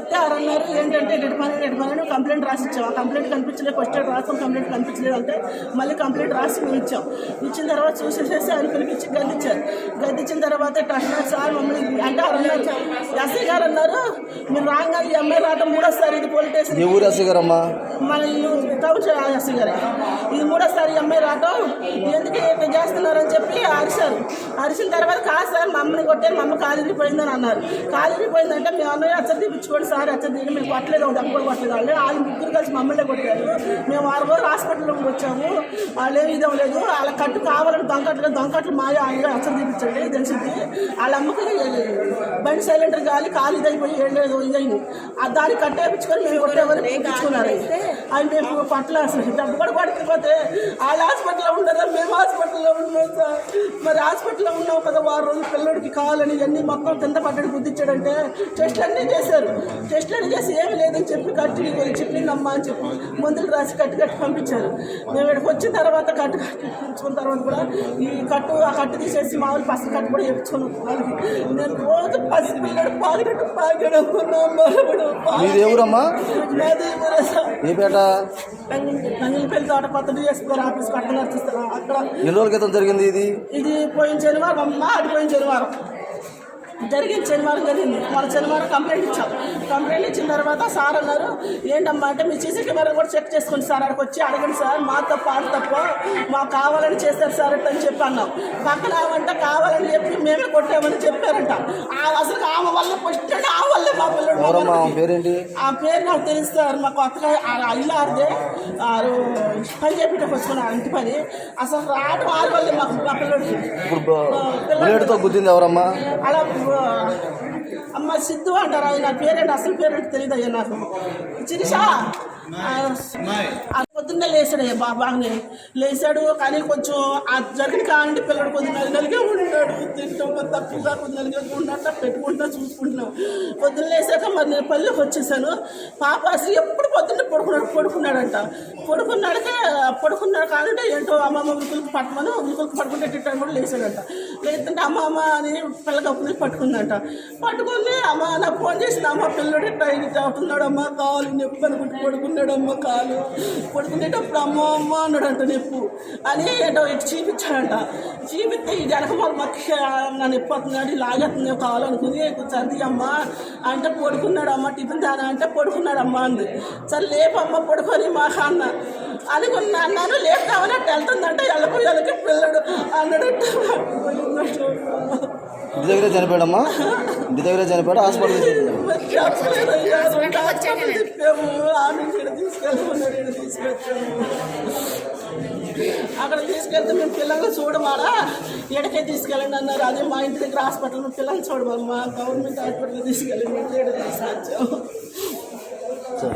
చెప్తే ఆరు అన్నారు. ఏంటంటే రెడ్ పని రెడ్ పని అని కంప్లైంట్ రాసి ఇచ్చాం ఆ కంప్లైంట్ కనిపించలేదు ఫస్ట్ రాసాం కంప్లైంట్ కనిపించలేదు అంటే మళ్ళీ కంప్లైంట్ రాసి మేము ఇచ్చాం ఇచ్చిన తర్వాత చూసేసేసి ఆయన పిలిపించి గద్దించారు గద్దించిన తర్వాత టర్నర్ సార్ మమ్మల్ని అంటే ఆరు అన్నారు. ఎస్ఐ గారు అన్నారు మీరు రాగానే ఈ అమ్మాయి రావడం మూడోసారి ఇది పోలీస్ స్టేషన్ ఊరు ఎస్ఐ గారమ్మా? మన ఇల్లు టౌన్ ఎస్ఐ గారు. ఇది మూడోసారి ఈ అమ్మాయి ఎందుకు ఇట్లా చేస్తున్నారని చెప్పి అరిశారు. అరిసిన తర్వాత కాదు సార్ మా అమ్మని కొట్టే మా అమ్మ కాలు ఇరిగిపోయిందని అన్నారు. కాలు ఇరిగిపోయిందంటే మేము అన్నయ్య అచ్చ తీపించుకోండి సార్ అచ్చ తీగి మేము కొట్టలేదు? ఒక కూడా కొట్టలేదు? వాళ్ళు వాళ్ళు ముగ్గురు కలిసి మమ్మల్ని కొట్టారు. మేము ఆరు రోజులు హాస్పిటల్లోకి వచ్చాము. వాళ్ళు ఏమి ఇదం లేదు. వాళ్ళ కట్టు కావాలని దొంగట్లు దొంగట్లు మాయ వాళ్ళు అచ్చ తీపించండి తెలిసింది. వాళ్ళ అమ్మకి బండి సైలెంటర్ గాలి కాలు ఇదైపోయి వెళ్ళలేదు ఇదైంది. ఆ దాన్ని కట్టేపించుకొని మేము కొట్టేవారు వేయించుకున్నారు అవి మేము పట్ల అసలు. డబ్బు కూడా పడుతుంటే వాళ్ళ హాస్పిటల్లో ఉండదా మేము హాస్పిటల్లో ఉన్నాం సార్. మరి హాస్పిటల్లో ఉన్నాం కదా వారం రోజులు పిల్లడికి కావాలని ఇవన్నీ మొత్తం కింద పడ్డడి గుద్దిచ్చాడంటే టెస్ట్లు అన్నీ చేశారు. టెస్ట్లు అన్నీ చేసి ఏమి లేదని చెప్పి కట్టి చెప్పిందమ్మా అని చెప్పి మందులు రాసి కట్టి కట్టి పంపించారు. మేము ఇక్కడికి వచ్చిన తర్వాత కట్టు కట్టి ఇప్పించుకున్న తర్వాత కూడా ఈ కట్టు ఆ కట్టు తీసేసి మామూలు పసి కట్టు కూడా వాళ్ళకి నేను రోజు పసి పిల్లడు పాగినట్టు పాగాడు మీది ఏ ఊరమ్మా నాది ఏ పేట? నంగిలిపల్లి తోట కొత్త డిఎస్పీ ఆఫీస్ కట్టగా చూస్తాను అక్కడ ఎన్ని రోజుల క్రితం జరిగింది ఇది? ఇది పోయిన శనివారం అమ్మ అది పోయిన శనివారం. జరిగింది శనివారం జరిగింది. వాళ్ళ శనివారం కంప్లైంట్ ఇచ్చాం. కంప్లైంట్ ఇచ్చిన తర్వాత సార్ అన్నారు ఏంటమ్మా అంటే మీ సీసీ కెమెరా కూడా చెక్ చేసుకోండి సార్ అక్కడికి వచ్చి అడగండి సార్ మా తప్ప ఆడ తప్ప మాకు కావాలని చేశారు సార్ అని చెప్పి అన్నాం. పక్కన ఆమంటే కావాలని చెప్పి మేమే కొట్టామని చెప్పారంట. ఆ అసలు ఆమె వల్ల ఫస్ట్ ఆ వల్లే మా పిల్లడు ఎవరమ్మా ఆమె పేరేంటి? ఆ పేరు నాకు తెలుసు సార్ మా కొత్తగా ఆ ఇల్లు ఆడితే ఆరు పని చేపించడానికి వచ్చుకున్నారు ఇంటి పని. అసలు రావడం ఆరు మాకు మా పిల్లడికి ఇప్పుడు బుల్లెట్తో గుద్దింది ఎవరమ్మా? అలా అమ్మ సిద్ధు అంటారు ఆయన. పేరేంటి? అసలు పేరేంటి తెలియదు అయ్యా నాకు. చిరిషా! పొద్దున్నే లేచాడు బాబా బాగానే లేచాడు కానీ కొంచెం ఆ జరిగిన కాండి పిల్లడు కొద్ది నలిగలిగే ఉంటాడు తింటాం తప్పుగా కొద్ది ఉన్నట్టు పెట్టుకుంటా చూసుకుంటున్నాం. పొద్దున్న లేచాక మరి నేను పల్లెకి వచ్చేసాను. పాప అసలు ఎప్పుడు పొద్దున్నే పడుకున్నాడు పడుకున్నాడంట. పడుకున్నాడక పడుకున్నాడు కాదంటే ఏంటో అమ్మమ్మ ఉలుకులకు పట్టమని ఉలుకులకు పడుకుంటే తిట్టాను కూడా లేచాడంట. లేదంటే అమ్మ అమ్మ అని పిల్లకప్పుని పట్టుకుందంట. పట్టుకుంది అమ్మ నా ఫోన్ చేసింది అమ్మ పిల్లడు ఇట్లా ఇది అమ్మ కాలు నొప్పి అనుకుంటూ పడుకున్నాడు అమ్మ కాలు. పడుకునేటప్పుడు అమ్మ అమ్మ అన్నాడంట నొప్పు. అని ఏటో ఇటు చూపించాడంట. చూపిస్తే ఈ వెనక మన మక్క నా నొప్పి వస్తున్నాడు లాగేస్తుంది కాలు అనుకుంది. సర్ది అమ్మ అంటే పడుకున్నాడు అమ్మ టిఫిన్ తానా అంటే పడుకున్నాడు అమ్మ అంది. సరే లేపమ్మ పడుకొని మా అన్న అనుకున్నా అన్నాను లేపుతామని అట్టు వెళ్తుందంటే వెళ్ళపోయాలకి పిల్లడు అన్నాడంట ఇంటి దగ్గరే చనిపోయాడమ్మా. ఇంటి దగ్గరే చనిపోయాడు హాస్పిటల్ అక్కడ తీసుకెళ్తే మేము పిల్లల్ని చూడమారా ఎడకే తీసుకెళ్ళండి అన్నారు. అదే మా ఇంటి దగ్గర హాస్పిటల్ పిల్లల్ని చూడమమ్మా. గవర్నమెంట్ హాస్పిటల్ తీసుకెళ్ళండి ఎక్కడ తీసుకొచ్చాము.